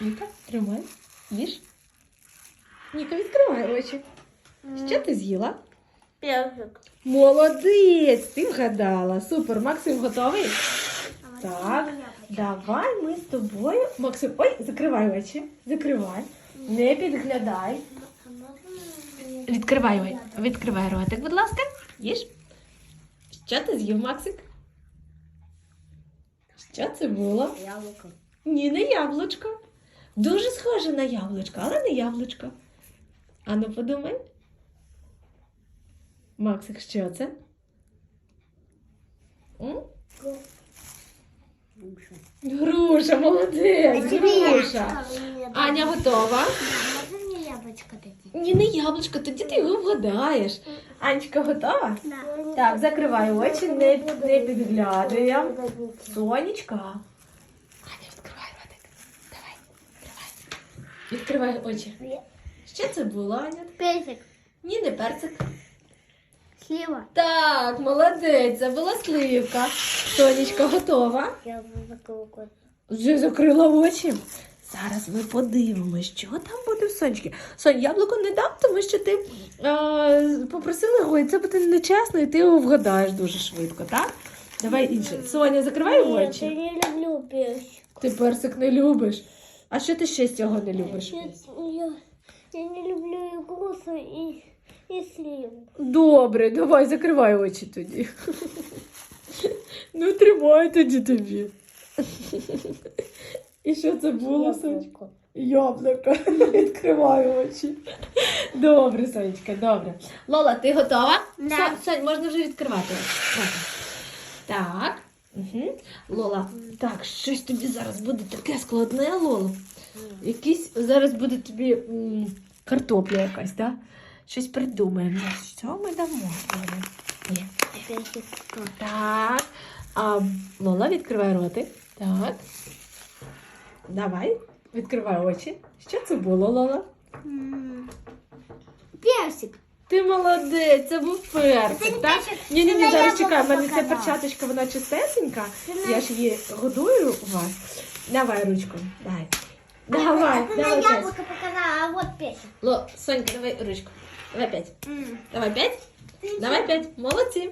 Ніка, тримай. Їж. Ніка, відкривай очі. Що ти з'їла? Персик. Молодець! Ти вгадала. Супер. Максим готовий? Так. Давай ми з тобою. Максим, ой, закривай очі. Закривай. Не підглядай. Відкривай, ой, відкривай ротик, будь ласка. Їж. Що ти з'їв, Максик? Що це було? Яблоко. Ні, не яблучко. Дуже схоже на яблучко, але не яблучко. Ану, подумай. Максик, що це? М? Груша, молодець, груша. Аня готова? Можно мне яблочко дадите? Ні, не яблучко, тоді ти його вгадаєш. Анечка готова? Так, закривай очі, не, не підглядуємо. Сонечка. Аня, відкривай ротик. Давай, відкривай. Очі. Що це було, Аня? Персик. Ні, не персик. Слива. Так, молодець, це була сливка. Сонечка готова. Я закрыл кот. Вже закрила очі. Зараз ми подивимося, що там буде в сонечки. Сонь, яблуко не дам, тому що ти е, попросила його, і це буде нечесно, і ти його вгадаєш дуже швидко, так? Давай інше. Соня, закривай очі. не люблю персик. Ти персик не любиш. А що ти ще з цього не любиш? Я, я, я не люблю грушу, и, и сливу. Добре, давай закривай очі тоді. Ну, тримай тоді тобі. І що це було, Сонечко? Яблуко. Відкривай очі. Добре, Сонечка, добре. Лола, ти готова? Да. Сонь, можна вже відкривати. Так. Угу. Лола, так, щось тобі зараз буде таке складне, Лола. Якийсь зараз буде тобі м, картопля якась, так? Щось придумаємо. Що ми дамо? Ні. Так. А Лола, відкривай роти. Так. Давай, відкривай очі. Що це було, Лола? Персик. Ти молодець, це був персик, так? Ні, ні, ні, зараз чекай, в мене ця перчаточка, вона чистесенька. Я ж її годую у вас. Давай ручку, дай. Давай, Ты давай Я яблоко показала, а вот пять. Ло, Сонька, давай ручку. Давай п'ять. Давай п'ять. Давай п'ять. Молодці.